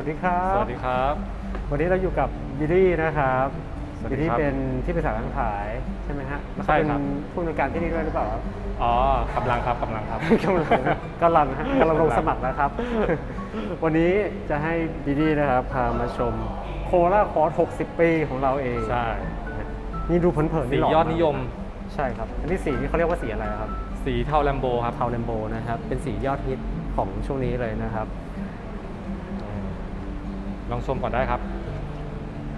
วัสดีครับ สวัสดีครับ วันนี้เราอยู่กับบิลลี่นะครับสวัสดีบิลลี่ครับเป็นที่ปรึกษาการขายใช่ไหมฮะแล้วก็ใช่เป็นครับ ผู้อำนวยการที่นี่ด้วยหรือเปล่าครับ อ๋อกำลังครับกำลังครับ กำลังกำลังฮะกำลังลงสมัครแล้วครับ วันนี้จะให้บิลลี่นะครับพามาชมโคราคอร์ส60 ปีของเราเองใช่นี่ดูเผินๆสีนี่หล่ยอดนิยม ใช่ครับ อันนี้สีนี่เขาเรียกว่าสีอะไรครับ สีเทาแลมโบครับ เทาเลมโบนะครับ เป็นสียอดฮิตของช่วงนี้เลยนะครับ ลองชมก่อนได้ครับ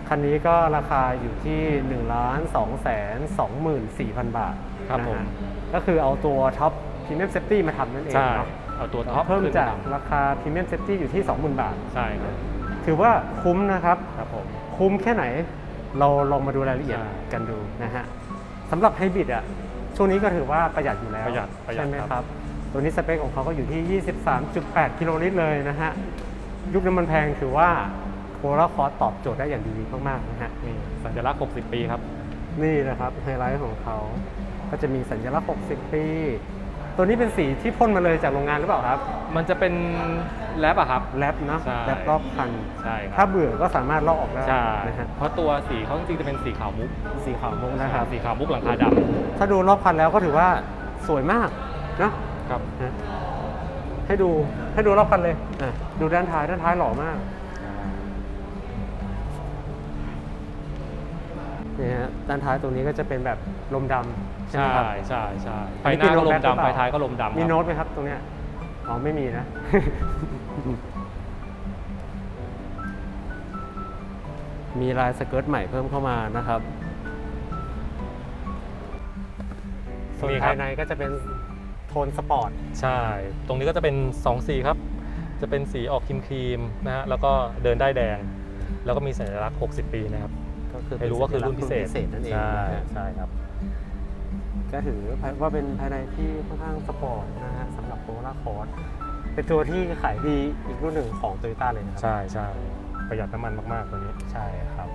คันนี้ก็ราคาอยู่ที่1นึ่งล้านสองแสนสองหมื่นสี่พันบาทครับนะฮะผม ก็คือเอาตัวท็อปพรีเมียมเซฟตี้มาทำนั่นเองใช่ เนาะเอาตัวท็อปเพิ่มขึ้นจากมาราคาพรีเมียมเซฟตี้อยู่ที่ 20,000 บาทใช่ครับถือว่าคุ้มนะครับ ครับผม คุ้มแค่ไหนเราลองมาดูรายละเอียดใช่กันดูนะฮะสำหรับไฮบริดอะช่วงนี้ก็ถือว่าประหยัดอยู่แล้วประหยัดประหยัดใช่ไหมครับครับตัวนี้สเปคของเขาก็อยู่ที่ 23.8 กิโลลิตรเลยนะฮะ ยุคน้ำมันแพงถือว่าโคราคอร์ตอบโจทย์ได้อย่างดีมากๆนะฮะนี่สัญลักษณ์ 60 ปีครับ นี่นะครับไฮไลท์ของเขา ก็จะมีสัญลักษณ์ 60 ปี ตัวนี้เป็นสีที่พ่นมาเลยจากโรงงานหรือเปล่าครับ มันจะเป็นแรปอะครับ แรปเนาะใช่ แรปรอบคัน ใช่คถ้ารับเบื่อก็สามารถลอกออกได้ใช่นะฮะเพราะตัวสีเขาจริงๆจะเป็นสีขาวมุกสีขาวมุกนะนะคครัรับบสีขาวมุกหลังคาดถ้าดูรอบคันแล้วก็ถือว่าสวยมากเนอะำครับ ฮะ ให้ดูให้ดูรอบคันเลยอะดูด้านท้ายด้านท้ายหล่อมากนี่ฮะด้านท้ายตรงนี้ก็จะเป็นแบบลมดำใช่ไหมใช่ครับ ใช่ใช่ไฟอันนี้หน้าก็ลเป็นมโลแบ็คหรือเปดำล่าไฟท้ายก็ลมดำมีครับโน้ตไหมครับตรงเนี้ยอ๋อไม่มีนะ มีลายสเกิร์ตใหม่เพิ่มเข้ามานะครับส่วนมีครับภายในก็จะเป็น โทนสปอร์ต ใช่ ตรงนี้ก็จะเป็น2สีครับ จะเป็นสีออกครีมครีมๆนะฮะ แล้วก็เดินได้ายแดง แล้วก็มีสัญลักษณ์ 60 ปีนะครับ ก็คือให้รู้ว่าคือรุ่นพิเศษ นั่นเองใช่นะฮะใช่ครับ ก็ถือว่าเป็นภายในที่ค่อนข้างสปอร์ตนะฮะสำหรับโคราคอร์สเป็นตัวที่ขายดีอีกรุ่นหนึ่งของโตโยต้าเลยนะครัใช่ใช่ประหยัดน้ำมันมากๆตัวนี้ ใช่ครับ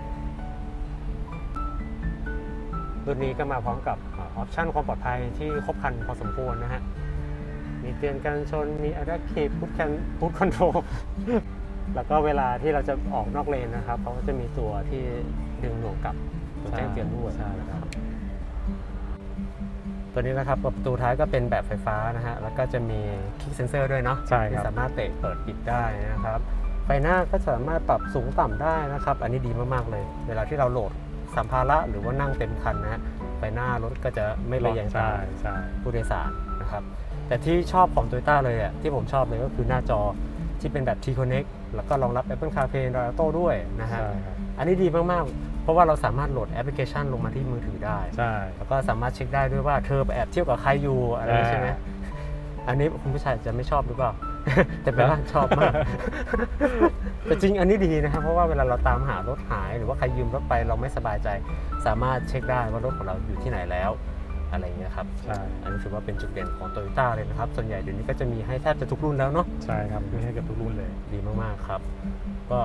รุ่นนี้ก็มาพร้อมกับ ออปชันความปลอดภัยที่ครบครันพอสมควรนะฮะ มีเตือนการชน มี Adaptive Cruise Can- Cruise Control แล้วก็เวลาที่เราจะออกนอกเลนนะครับเขาก็จะมีตัวที่ดึงหน่วงกลับตัวแจ้งเตือนด้วยใช่ครับ ตัวนี้นะครับประตูท้ายก็เป็นแบบไฟฟ้านะฮะ แล้วก็จะมีคิกเซนเซอร์ด้วยเนาะใช่ครับที่สามารถเตะเปิดปิดได้นะครับไฟหน้าก็สามารถปรับสูงต่ำได้นะครับ อันนี้ดีมากๆเลย เวลาที่เราโหลดสัมภาระหรือว่านั่งเต็มคันนะฮะ ไฟหน้ารถก็จะไม่ระแยงตาใช่ใช่ผู้โดยสารนะครับแต่ที่ชอบของ Toyota เลยอะที่ผมชอบเลยก็คือหน้าจอที่เป็นแบบ T-Connect แล้วก็รองรับ Apple CarPlay Android Auto ด้วยนะฮะใช่ครับอันนี้ดีมาก ๆ เพราะว่าเราสามารถโหลดแอปพลิเคชันลงมาที่มือถือได้ใช่แล้วก็สามารถเช็คได้ด้วยว่าเธอไปแอบเที่ยวกับใครอยู่อะไรอย่างนี้ใช่ไหมอ่าอันนี้คุณผู้ชายจะไม่ชอบหรือเปล่า แต่เป็นว่าชอบมาก แต่จริงอันนี้ดีนะครับ เพราะว่าเวลาเราตามหารถหายหรือว่าใครยืมรถไปเราไม่สบายใจ สามารถเช็คได้ว่ารถของเราอยู่ที่ไหนแล้ว อะไรอย่างเงี้ยครับใช่ อันนี้ถือว่าเป็นจุดเด่นของโตโยต้าเลยนะครับ ส่วนใหญ่เดี๋ยวนี้ก็จะมีให้แทบจะทุกรุ่นแล้วเนาะ ใช่ครับมีให้กับทุกรุ่นเลย ดีมาก ๆ ครับ ก็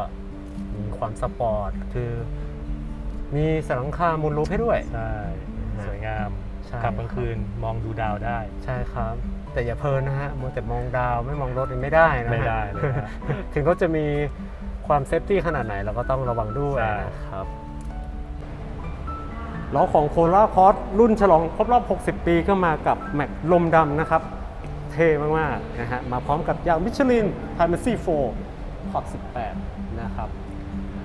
มีความสปอร์ต คือ มีสันหลังคามูลรูปให้ด้วย ใช่นะฮะสวยงามใช่ ขับกลางคืนมองดูดาวได้ ใช่ครับ แต่อย่าเพลินนะฮะมัวแต่มองดาวไม่มองรถนี่ไม่ได้นะฮะไม่ได้เลยฮะ ถึงเขาจะมีความเซฟตี้ขนาดไหนเราก็ต้องระวังด้วยใช่ นะครับล้อของโคราคอร์สรุ่นฉลองครบรอบ 60 ปีก็มากับแม็กลมดำนะครับ เท่มากๆนะฮะมาพร้อมกับยางมิชลินไทมซี่โฟขอบ18 นะครับ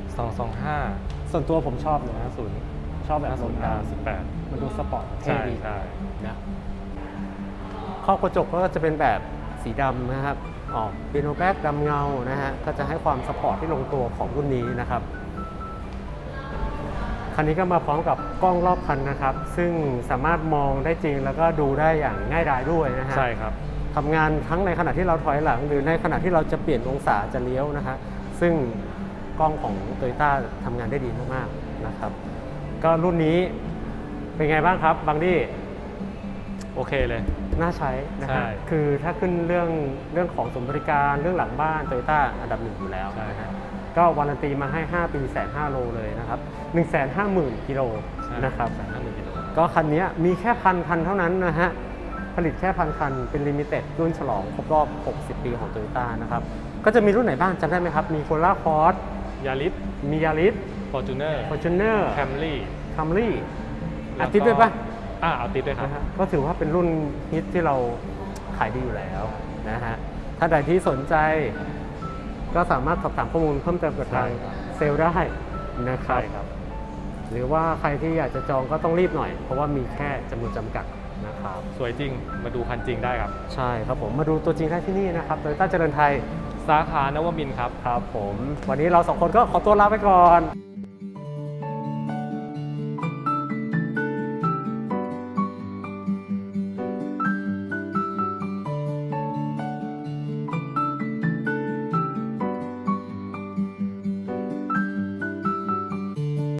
225ส่วนตัวผมชอบเลยนะศูนย์ชอบแบบลมดำ18มันดูสปอร์ตเท่ใช่ดีใช่นะ ข้อบกระจกก็จะเป็นแบบสีดำนะครับ ออกเปียโนแบ็กดำเงานะฮะ ก็จะให้ความสปอร์ตที่ลงตัวของรุ่นนี้นะครับ คันนี้ก็มาพร้อมกับกล้องรอบคันนะครับ ซึ่งสามารถมองได้จริงแล้วก็ดูได้อย่างง่ายดายด้วยนะฮะใช่ครับทำงานทั้งในขณะที่เราถอยหลัง หรือในขณะที่เราจะเปลี่ยนองศาจะเลี้ยวนะฮะ ซึ่งกล้องของ t o y ต้าทำงานได้ดีมากๆนะครับ ก็รุ่นนี้เป็นไงบ้างครับบางดี้โอเคเลย น่าใช้นะใช่ฮะคือถ้าขึ้นเรื่องเรื่องของสมบริการเรื่องหลังบ้านโตโยต้าอันดับหนึ่งอยู่แล้วใช่นะฮะก็วารันตีมาให้ 5 ปีแสนห้าโลเลยนะครับ1 5 0 0 0 0กิโลนะครับสามห้าหนึ่งกิโลก็คันนี้มีแค่พันคันเท่านั้นนะฮะผลิตแค่พันคันเป็นลิมิเต็ดรุ่นฉลองครบรอบ 60 ปีของโตโยต้านะครับก็จะมีรุ่นไหนบ้างจำได้ไหมครับ มีโคล่าคอร์สยาริสมียาริสฟอร์จูเนอร์ฟอร์จูเนอร์แคมรี่ คัมรี่อาทิตย์ด้วยปะ อ่าเอาติดด้วยครับ นะฮะก็ถือว่าเป็นรุ่นฮิตที่เราขายดีอยู่แล้วนะฮะถ้าใดที่สนใจก็สามารถสอบถามข้อมูลเพิ่มเติมกับทางใช่ครับ เซลล์ได้นะครับใช่ครับ หรือว่าใครที่อยากจะจองก็ต้องรีบหน่อย เพราะว่ามีแค่จำนวนจำกัดนะครับ สวยจริง มาดูคันจริงได้ครับ ใช่ครับผมมาดูตัวจริงได้ที่นี่นะครับโดยต้าเจริญไทยสาขานวมินทร์ครับ ครับผม วันนี้เราสองคนก็ขอตัวลาไปก่อน